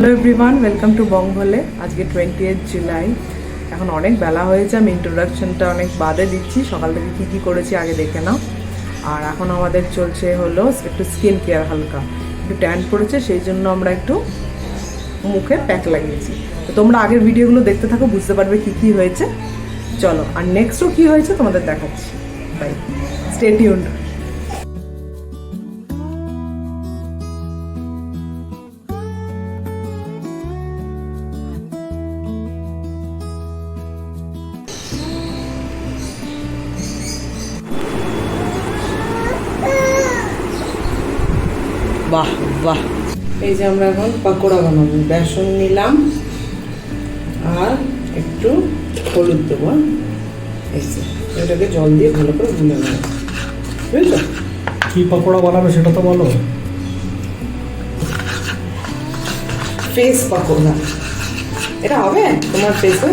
Hello everyone welcome to বংভলে আজকে twenty eight July এখন অনেক বেলা হয়েছে, আমি ইন্ট্রোডাকশনটা অনেক বাদে দিচ্ছি। সকাল থেকে কী কী করেছি আগে দেখে নাও। আর এখন আমাদের চলছে হলো একটু স্কিন কেয়ার হালকা। একটু ট্যান পড়েছে, সেই জন্য আমরা একটু মুখে প্যাক লাগিয়েছি। তো তোমরা আগের ভিডিওগুলো দেখতে থাকো, বুঝতে পারবে কী কী হয়েছে। চলো, আর নেক্সটও কী হয়েছে তোমাদের দেখাচ্ছি। বাই স্টে টিউন্ড বাহ বাহ। এই যে আমরা এখন পাকোড়া বানাবো। বেসন নিলাম আর একটু হলুদ দেবো হ্যাঁ? এই যে এটাকে জল দিয়ে ভালো করে গুলে নেব। বুঝলো কি পাকোড়া বানাবে সেটা তো বলো। ফেস পাকোড়া। এটা হবে? তোমার ফেসে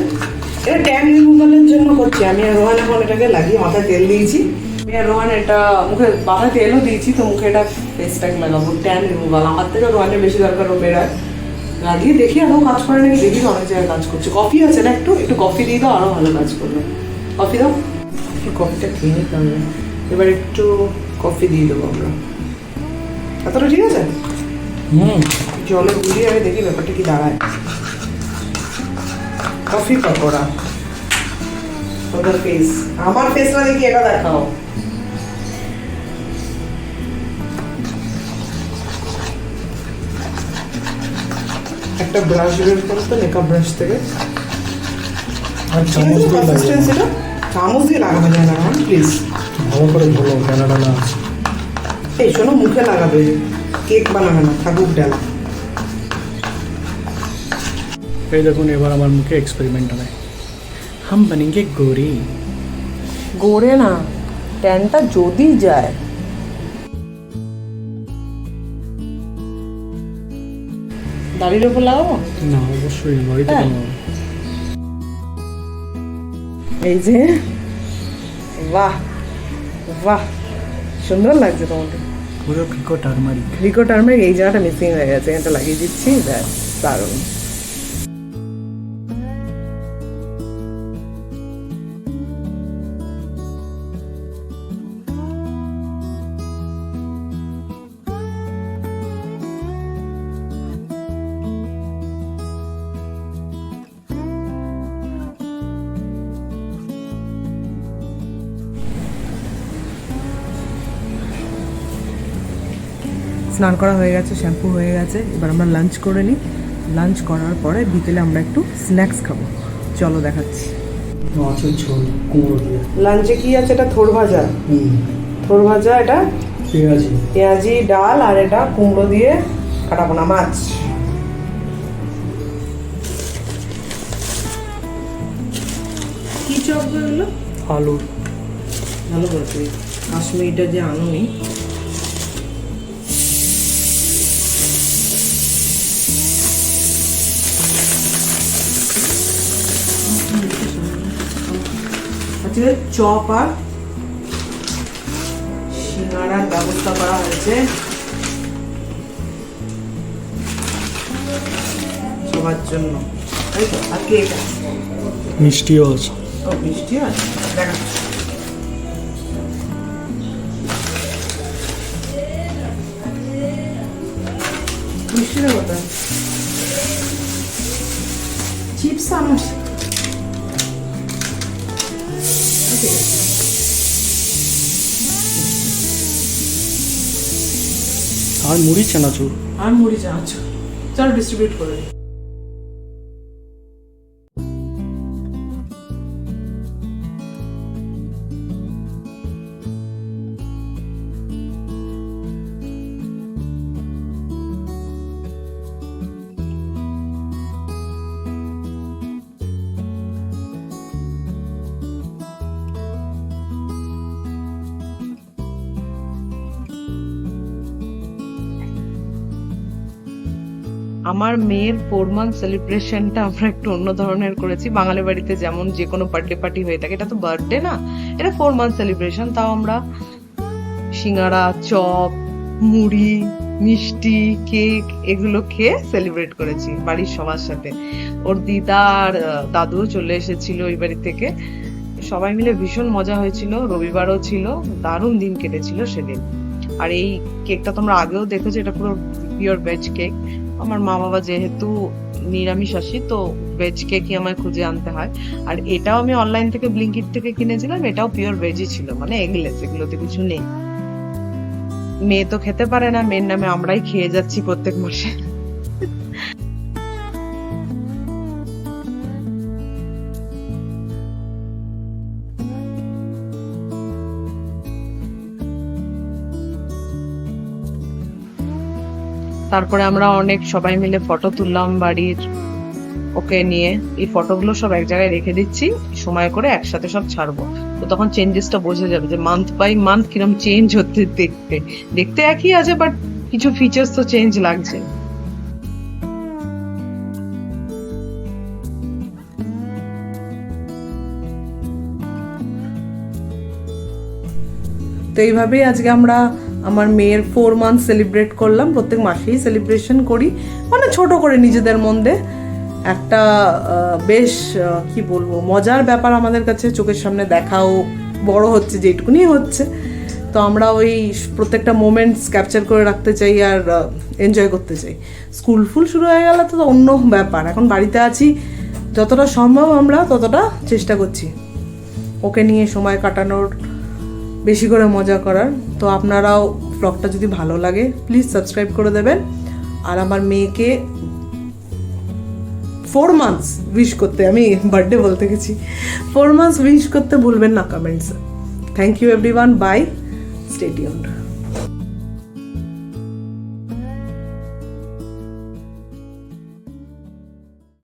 এটা ট্যান রিমুভালের জন্য করছি। আমি আর রোহান এখন এটাকে লাগিয়ে মাথায় তেল দিয়েছি। রোহান এটা মুখে মাথায় তেলও দিয়েছি তো মুখে এটা ফেস প্যাক লাগাবো ট্যান রিমুভাল আমার থেকে রোহানের বেশি দরকার ও বেড়ায় লাগিয়ে দেখি আরও কাজ করে নাকি দেখি অনেক জায়গায় কাজ করছে। কফি আছে না একটু? একটু কফি দিয়ে দাও আরও ভালো কাজ করবে। কফি দাও। একটু কফিটা খেয়ে নিতে হবে। এবার একটু কফি দিয়ে দেবো আমরা। এতটা ঠিক আছে? হুম। জলে গুলিয়ে আমি দেখি ব্যাপারটা কি দাঁড়ায়। কফি পকোড়া। ওদের ফেস আমার ফেস না দেখি এটা দেখাও। একটা ব্রাশ বের করো তো মেকআপ ব্রাশ থেকে। আর চামচ দিয়ে লাগিয়ে কনসিস্টেন্সিটা চামচ দিয়ে লাগানো যায় না প্লিজ ভালো করে ধরো ডানা আছে। এই শোনো মুখে লাগাবে। কেক বানাবে না থাকুক ডালা। এই দেখুন এবার আমার মুখে এক্সপেরিমেন্ট হবে। হাম বানিয়ে গোরি। গড়ে না ট্যানটা যদি যায় দাড়ির ওপর লাগাবো? না অবশ্যই বাড়িতে হ্যাঁ। এই যে বাহ বাহ সুন্দর লাগছে তোমাকে। পুরো পিকো টার্মারিক রিকো টার্মারিক এই জায়গাটা মিসিং হয়ে গেছে এটা লাগিয়ে দিচ্ছি ব্যাস দারুণ। স্নান করা হয়ে গেছে শ্যাম্পু হয়ে গেছে। এবার আমরা লাঞ্চ করে নিই। লাঞ্চ করার পরে বিকেলে আমরা একটু স্ন্যাক্স খাব। চলো দেখাচ্ছি। কুমড়ো লাঞ্চে কি আছে? এটা থোর ভাজা। হুম। থোর ভাজা এটা পেঁয়াজি। পেঁয়াজি ডাল আর এটা কুমড়ো দিয়ে কাটাপোনা মাছ। কি চপ এগুলো আলুর ভালো করেছে। কাশ্মীরটা যে আনুনি আজকে চপ আর সিঙ্গাড়ার ব্যবস্থা করা হয়েছে সবার জন্য তাই তো আর কেক আছে মিষ্টিও আছে ও মিষ্টি আছে দেখাচ্ছি মিষ্টিটা কোথায় চিপস আনুস আর মুড়ি চানাচুর। আর মুড়ি চানাচুর। চল ডিস্ট্রিবিউট করে আমার মেয়ের ফোর মান্থ সেলিব্রেশনটা আমরা একটু অন্য ধরনের করেছি। বাঙালি বাড়িতে যেমন যে কোনো বার্থডে পার্টি হয়ে থাকে, এটা তো বার্থডে না, এটা ফোর মান্থ সেলিব্রেশন তাও আমরা সিঙ্গারা, চপ, মুড়ি, মিষ্টি কেক এগুলো খেয়ে সেলিব্রেট করেছি বাড়ির সবার সাথে। ওর দিদা আর দাদুও চলে এসেছিল ওই বাড়ি থেকে। সবাই মিলে ভীষণ মজা হয়েছিল, রবিবারও ছিল, দারুণ দিন কেটেছিল সেদিন। আর এই কেকটা তোমরা আগেও দেখেছ, এটা পুরো পিওর ভেজ কেক আমার মা বাবা যেহেতু নিরামিষ আসি, তো ভেজ কেকই আমায় খুঁজে আনতে হয়। আর এটাও আমি অনলাইন থেকে ব্লিঙ্কিট থেকে কিনেছিলাম, এটাও পিওর ভেজই ছিল মানে এগলেস এগুলোতে কিছু নেই। মেয়ে তো খেতে পারে না, মেয়ের নামে আমরাই খেয়ে যাচ্ছি প্রত্যেক মাসে। তারপরে আমরা অনেক সবাই মিলে ফটো তুললাম বাড়ির ওকে নিয়ে। এই ফটোগুলো সব এক জায়গায় রেখে দিচ্ছি, সময় করে একসাথে সব ছাড়বো। তো তখন চেঞ্জেসটা বোঝা যাবে যে মান্থ বাই মান্থ কিরম চেঞ্জ হতে দেখতে। দেখতে একই আছে বাট কিছু ফিচার্স তো চেঞ্জ লাগছে। তো এইভাবেই আজকে আমরা আমার মেয়ের ফোর মান্থ সেলিব্রেট করলাম, প্রত্যেক মাসেই সেলিব্রেশন করি। মানে ছোট করে নিজেদের মধ্যে একটা বেশ কি বলব, মজার ব্যাপার আমাদের কাছে চোখের সামনে দেখাও বড় হচ্ছে যেটুকুনি হচ্ছে। তো আমরা ওই প্রত্যেকটা মোমেন্টস ক্যাপচার করে রাখতে চাই আর এনজয় করতে চাই। স্কুল ফুল শুরু হয়ে গেলে তো অন্য ব্যাপার। এখন বাড়িতে আছি, যতটা সম্ভব আমরা ততটা চেষ্টা করছি। ওকে নিয়ে সময় কাটানোর বেশি করে মজা করার। তো আপনারাও ব্লগটা যদি ভালো লাগে প্লিজ সাবস্ক্রাইব করে দেবেন। আর আমার মেয়েকে ফোর মান্থস উইশ করতে, আমি বার্থডে বলতে গেছি। ফোর মান্থস উইশ করতে ভুলবেন না কমেন্টসে thank you every one bye stadium